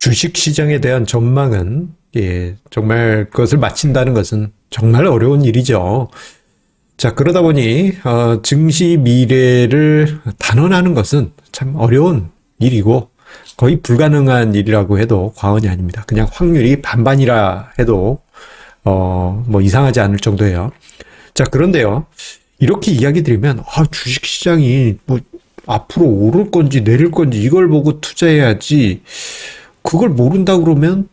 주식 시장에 대한 전망은 예, 정말 그것을 마친다는 것은 정말 어려운 일이죠. 자, 그러다 보니 어, 증시 미래를 단언하는 것은 참 어려운 일이고 거의 불가능한 일이라고 해도 과언이 아닙니다. 그냥 확률이 반반이라 해도 어, 뭐 이상하지 않을 정도예요. 자, 그런데요. 이렇게 이야기 드리면 아, 주식 시장이 뭐 앞으로 오를 건지 내릴 건지 이걸 보고 투자해야지 그걸 모른다 그러면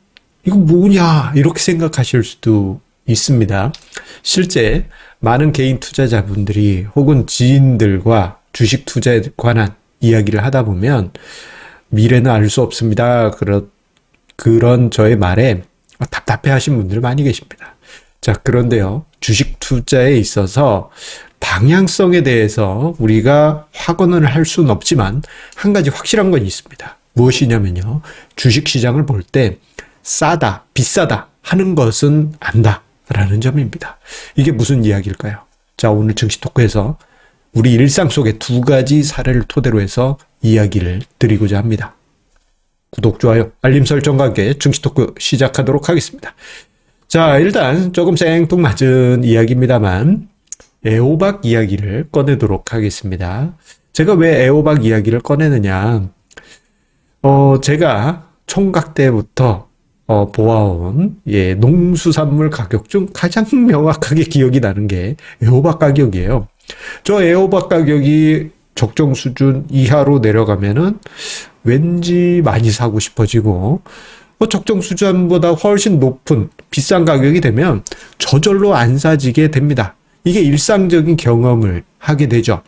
이거 뭐냐 이렇게 생각하실 수도 있습니다. 실제 많은 개인 투자자분들이 혹은 지인들과 주식 투자에 관한 이야기를 하다 보면 미래는 알 수 없습니다. 그런 그런 저의 말에 답답해 하신 분들 많이 계십니다. 자, 그런데요. 주식 투자에 있어서 방향성에 대해서 우리가 확언을 할 수는 없지만 한 가지 확실한 건 있습니다. 무엇이냐면요. 주식 시장을 볼 때 싸다, 비싸다 하는 것은 안다 라는 점입니다. 이게 무슨 이야기일까요? 자, 오늘 증시 토크에서 우리 일상 속의 두 가지 사례를 토대로 해서 이야기를 드리고자 합니다. 구독, 좋아요, 알림 설정과 함께 증시 토크 시작하도록 하겠습니다. 자, 일단 조금 생뚱맞은 이야기입니다만 애호박 이야기를 꺼내도록 하겠습니다. 제가 왜 애호박 이야기를 꺼내느냐? 어, 제가 총각 때부터 어, 보아온 예, 농수산물 가격 중 가장 명확하게 기억이 나는 게 애호박 가격이에요. 저 애호박 가격이 적정 수준 이하로 내려가면은 왠지 많이 사고 싶어지고 뭐 적정 수준보다 훨씬 높은 비싼 가격이 되면 저절로 안 사지게 됩니다. 이게 일상적인 경험을 하게 되죠.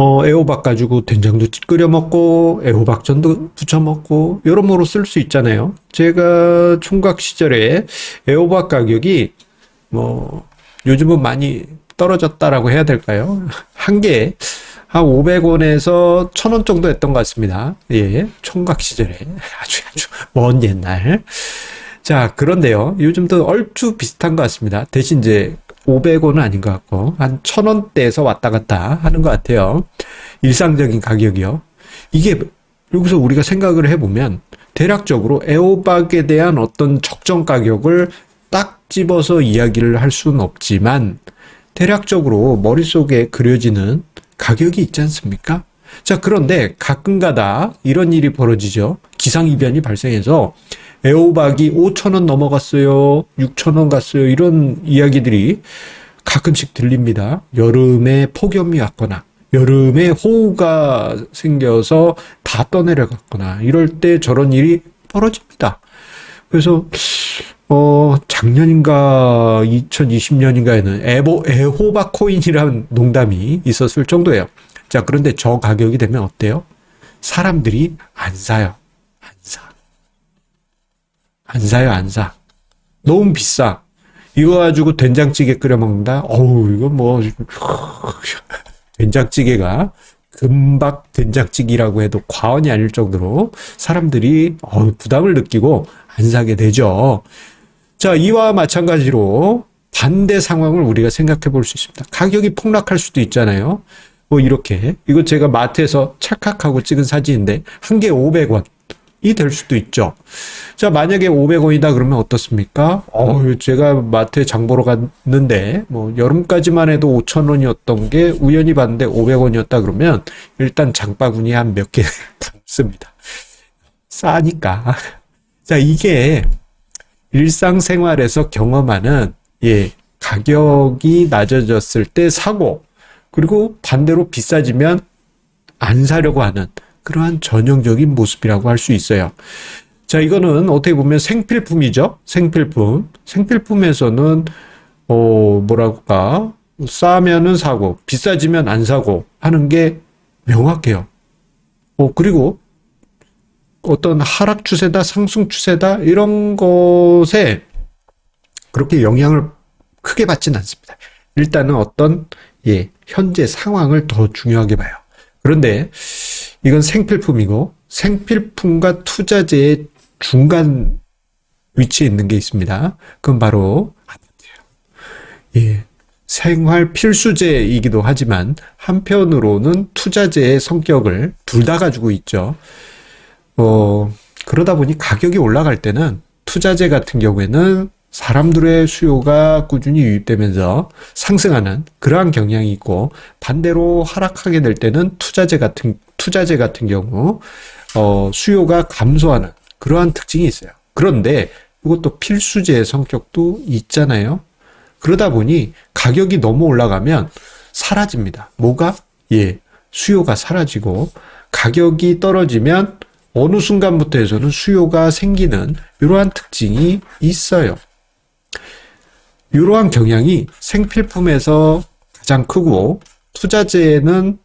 어, 애호박 가지고 된장도 끓여 먹고, 애호박전도 부쳐 먹고, 여러모로 쓸 수 있잖아요. 제가 총각 시절에 애호박 가격이 뭐, 요즘은 많이 떨어졌다라고 해야 될까요? 한 개에 한 500원에서 1000원 정도 했던 것 같습니다. 예, 총각 시절에. 아주 아주 먼 옛날. 자, 그런데요. 요즘도 얼추 비슷한 것 같습니다. 대신 이제 500원은 아닌 것 같고, 한 1000원대에서 왔다 갔다 하는 것 같아요. 일상적인 가격이요. 이게 여기서 우리가 생각을 해보면, 대략적으로 애호박에 대한 어떤 적정 가격을 딱 집어서 이야기를 할 수는 없지만, 대략적으로 머릿속에 그려지는 가격이 있지 않습니까? 자, 그런데 가끔가다 이런 일이 벌어지죠. 기상이변이 발생해서 애호박이 5천원 넘어갔어요. 6천원 갔어요. 이런 이야기들이 가끔씩 들립니다. 여름에 폭염이 왔거나, 여름에 호우가 생겨서 다 떠내려갔거나, 이럴 때 저런 일이 벌어집니다. 그래서, 어, 작년인가 2020년인가에는 에보, 애호박 코인이라는 농담이 있었을 정도예요. 자, 그런데 저 가격이 되면 어때요? 사람들이 안 사요. 안 사. 안 사요, 안 사. 너무 비싸. 이거 가지고 된장찌개 끓여 먹는다? 어우, 이거 뭐, 된장찌개가 금박 된장찌개라고 해도 과언이 아닐 정도로 사람들이 어, 부담을 느끼고 안 사게 되죠. 자, 이와 마찬가지로 반대 상황을 우리가 생각해 볼 수 있습니다. 가격이 폭락할 수도 있잖아요. 뭐 이렇게 이거 제가 마트에서 찰칵하고 찍은 사진인데 한 개 500원. 이 될 수도 있죠. 자, 만약에 500원이다 그러면 어떻습니까? 어, 제가 마트에 장 보러 갔는데 뭐 여름까지만 해도 5,000원이었던 게 우연히 봤는데 500원이었다 그러면 일단 장바구니 한 몇 개 담습니다. 싸니까. 자, 이게 일상생활에서 경험하는 예, 가격이 낮아졌을 때 사고 그리고 반대로 비싸지면 안 사려고 하는 그러한 전형적인 모습이라고 할 수 있어요. 자, 이거는 어떻게 보면 생필품이죠. 생필품. 생필품에서는 어, 뭐랄까? 싸면은 사고, 비싸지면 안 사고 하는 게 명확해요. 어, 그리고 어떤 하락 추세다, 상승 추세다, 이런 것에 그렇게 영향을 크게 받지는 않습니다. 일단은 어떤, 예, 현재 상황을 더 중요하게 봐요. 그런데 이건 생필품이고, 생필품과 투자재의 중간 위치에 있는 게 있습니다. 그건 바로 아파트예요. 예. 생활 필수재이기도 하지만 한편으로는 투자재의 성격을 둘 다 가지고 있죠. 어, 그러다 보니 가격이 올라갈 때는 투자재 같은 경우에는 사람들의 수요가 꾸준히 유입되면서 상승하는 그러한 경향이 있고 반대로 하락하게 될 때는 투자재 같은 투자재 같은 경우 어, 수요가 감소하는 그러한 특징이 있어요. 그런데 이것도 필수재의 성격도 있잖아요. 그러다 보니 가격이 너무 올라가면 사라집니다. 뭐가? 예, 수요가 사라지고 가격이 떨어지면 어느 순간부터 해서는 수요가 생기는 이러한 특징이 있어요. 이러한 경향이 생필품에서 가장 크고 투자재에는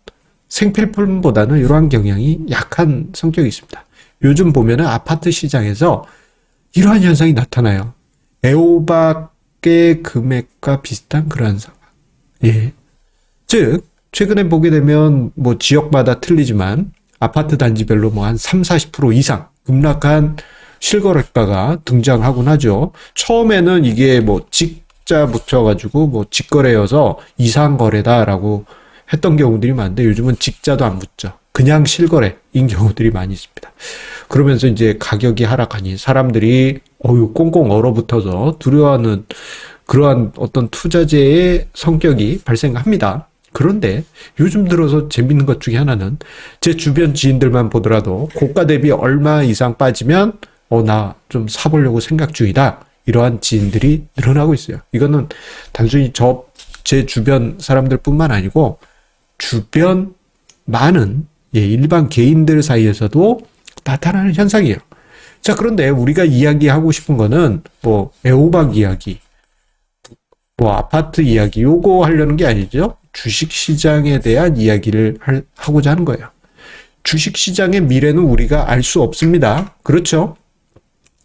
생필품보다는 이러한 경향이 약한 성격이 있습니다. 요즘 보면은 아파트 시장에서 이러한 현상이 나타나요. 애호박의 금액과 비슷한 그러한 상황. 예. 즉, 최근에 보게 되면 뭐 지역마다 틀리지만 아파트 단지별로 뭐 한 3, 40% 이상 급락한 실거래가가 등장하곤 하죠. 처음에는 이게 뭐 직 자 붙여가지고 뭐 직거래여서 이상 거래다라고 했던 경우들이 많은데 요즘은 직자도 안 붙죠. 그냥 실거래인 경우들이 많이 있습니다. 그러면서 이제 가격이 하락하니 사람들이 어유 꽁꽁 얼어붙어서 두려워하는 그러한 어떤 투자재의 성격이 발생합니다. 그런데 요즘 들어서 재밌는 것 중에 하나는 제 주변 지인들만 보더라도 고가 대비 얼마 이상 빠지면 어 나 좀 사보려고 생각 중이다. 이러한 지인들이 늘어나고 있어요. 이거는 단순히 저 제 주변 사람들 뿐만 아니고 주변 많은 예, 일반 개인들 사이에서도 나타나는 현상이에요. 자, 그런데 우리가 이야기하고 싶은 거는 뭐 애호박 이야기, 뭐 아파트 이야기 요거 하려는 게 아니죠. 주식 시장에 대한 이야기를 할- 하고자 하는 거예요. 주식 시장의 미래는 우리가 알 수 없습니다. 그렇죠?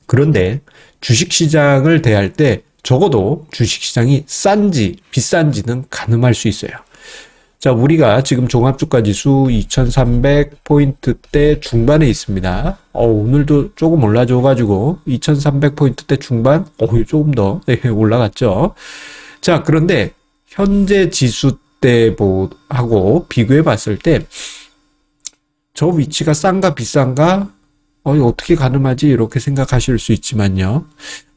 그런데 주식 시장을 대할 때 적어도 주식 시장이 싼지 비싼지는 가늠할 수 있어요. 자, 우리가 지금 종합주가 지수 2300포인트대 중반에 있습니다. 어, 오늘도 조금 올라줘가지고 2300포인트대 중반, 어, 조금 더 네, 올라갔죠. 자, 그런데 현재 지수 때하고 비교해 봤을 때 저 위치가 싼가 비싼가 어, 어떻게 가늠하지 이렇게 생각하실 수 있지만요.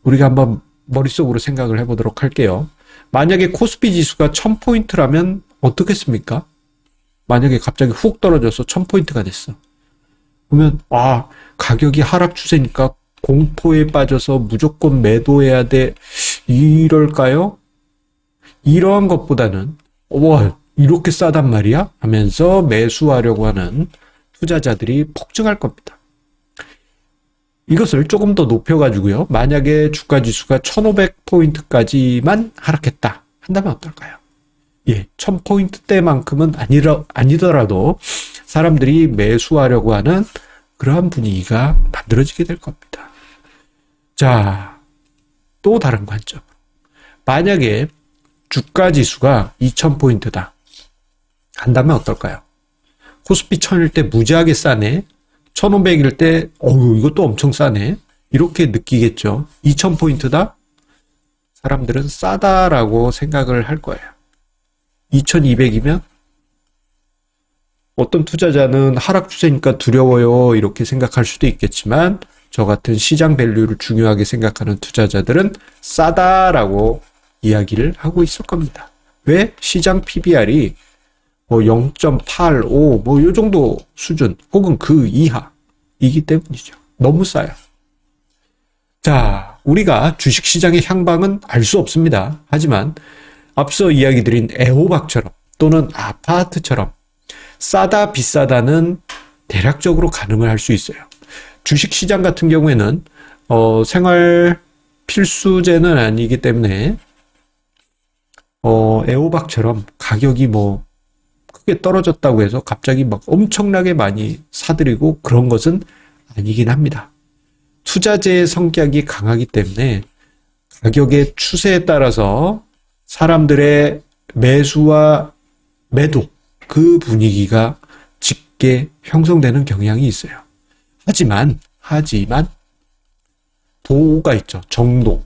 우리가 한번 머릿속으로 생각을 해보도록 할게요. 만약에 코스피 지수가 1000포인트라면 어떻겠습니까? 만약에 갑자기 훅 떨어져서 1000포인트가 됐어. 그러면 아 가격이 하락 추세니까 공포에 빠져서 무조건 매도해야 돼 이럴까요? 이러한 것보다는 와 이렇게 싸단 말이야 하면서 매수하려고 하는 투자자들이 폭증할 겁니다. 이것을 조금 더 높여가지고요. 만약에 주가 지수가 1500포인트까지만 하락했다 한다면 어떨까요? 예, 1000포인트대만큼은 아니라, 아니더라도 사람들이 매수하려고 하는 그러한 분위기가 만들어지게 될 겁니다. 자, 또 다른 관점. 만약에 주가 지수가 2000포인트다. 한다면 어떨까요? 코스피 1000일 때 무지하게 싸네. 1500일 때, 어우, 이것도 엄청 싸네. 이렇게 느끼겠죠. 2000포인트다? 사람들은 싸다라고 생각을 할 거예요. 2200이면 어떤 투자자는 하락 추세니까 두려워요. 이렇게 생각할 수도 있겠지만 저 같은 시장 밸류를 중요하게 생각하는 투자자들은 싸다라고 이야기를 하고 있을 겁니다. 왜? 시장 PBR이 뭐 0.85, 뭐 요 정도 수준, 혹은 그 이하 이기 때문이죠. 너무 싸요. 자, 우리가 주식 시장의 향방은 알 수 없습니다. 하지만 앞서 이야기 드린 애호박처럼 또는 아파트처럼 싸다 비싸다는 대략적으로 가늠을 할 수 있어요. 주식 시장 같은 경우에는 어, 생활 필수재는 아니기 때문에 어, 애호박처럼 가격이 뭐 크게 떨어졌다고 해서 갑자기 막 엄청나게 많이 사들이고 그런 것은 아니긴 합니다. 투자재의 성격이 강하기 때문에 가격의 추세에 따라서 사람들의 매수와 매도 그 분위기가 짙게 형성되는 경향이 있어요. 하지만 하지만 도가 있죠. 정도.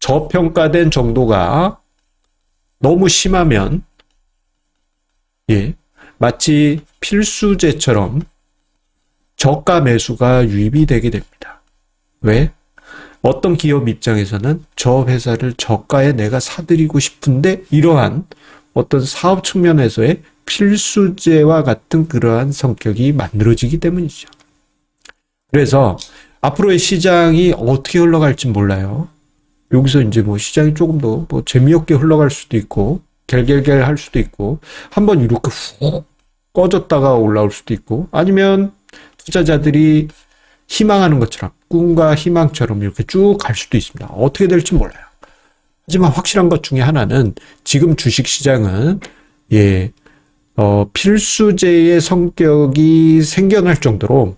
저평가된 정도가 너무 심하면 예, 마치 필수제처럼 저가 매수가 유입이 되게 됩니다. 왜? 어떤 기업 입장에서는 저 회사를 저가에 내가 사들이고 싶은데 이러한 어떤 사업 측면에서의 필수제와 같은 그러한 성격이 만들어지기 때문이죠. 그래서 앞으로의 시장이 어떻게 흘러갈지 몰라요. 여기서 이제 뭐 시장이 조금 더 뭐 재미없게 흘러갈 수도 있고 갤갤갤 할 수도 있고 한 번 이렇게 훅 꺼졌다가 올라올 수도 있고 아니면 투자자들이 희망하는 것처럼 꿈과 희망처럼 이렇게 쭉 갈 수도 있습니다. 어떻게 될지 몰라요. 하지만 확실한 것 중에 하나는 지금 주식 시장은 예, 어, 필수제의 성격이 생겨날 정도로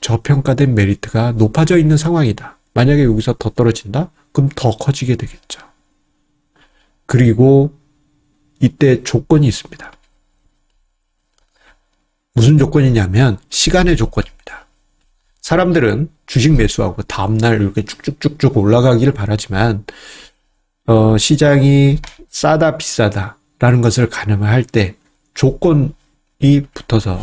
저평가된 메리트가 높아져 있는 상황이다. 만약에 여기서 더 떨어진다? 그럼 더 커지게 되겠죠. 그리고 이때 조건이 있습니다. 무슨 조건이냐면 시간의 조건입니다. 사람들은 주식 매수하고 다음날 이렇게 쭉쭉쭉쭉 올라가기를 바라지만 어, 시장이 싸다 비싸다라는 것을 가늠할 때 조건이 붙어서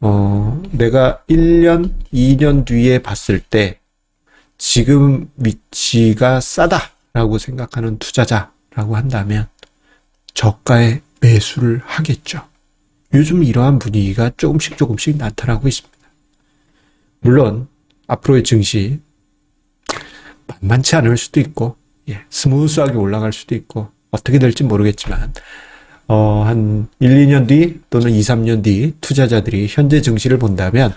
어, 내가 1년, 2년 뒤에 봤을 때 지금 위치가 싸다라고 생각하는 투자자라고 한다면 저가에 매수를 하겠죠. 요즘 이러한 분위기가 조금씩 조금씩 나타나고 있습니다. 물론 앞으로의 증시 만만치 않을 수도 있고 예, 스무스하게 올라갈 수도 있고 어떻게 될지 모르겠지만 어, 한 1, 2년 뒤 또는 2, 3년 뒤 투자자들이 현재 증시를 본다면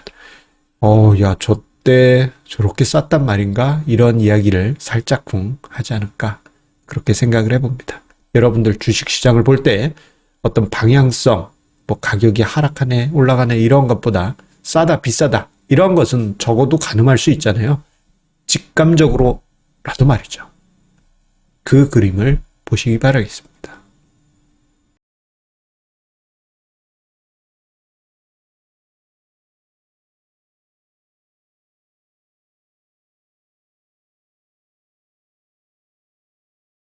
어, 야, 저때 저렇게 쌌단 말인가? 이런 이야기를 살짝쿵 하지 않을까? 그렇게 생각을 해봅니다. 여러분들 주식 시장을 볼 때 어떤 방향성, 뭐 가격이 하락하네, 올라가네 이런 것보다 싸다, 비싸다 이런 것은 적어도 가늠할 수 있잖아요. 직감적으로라도 말이죠. 그 그림을 보시기 바라겠습니다.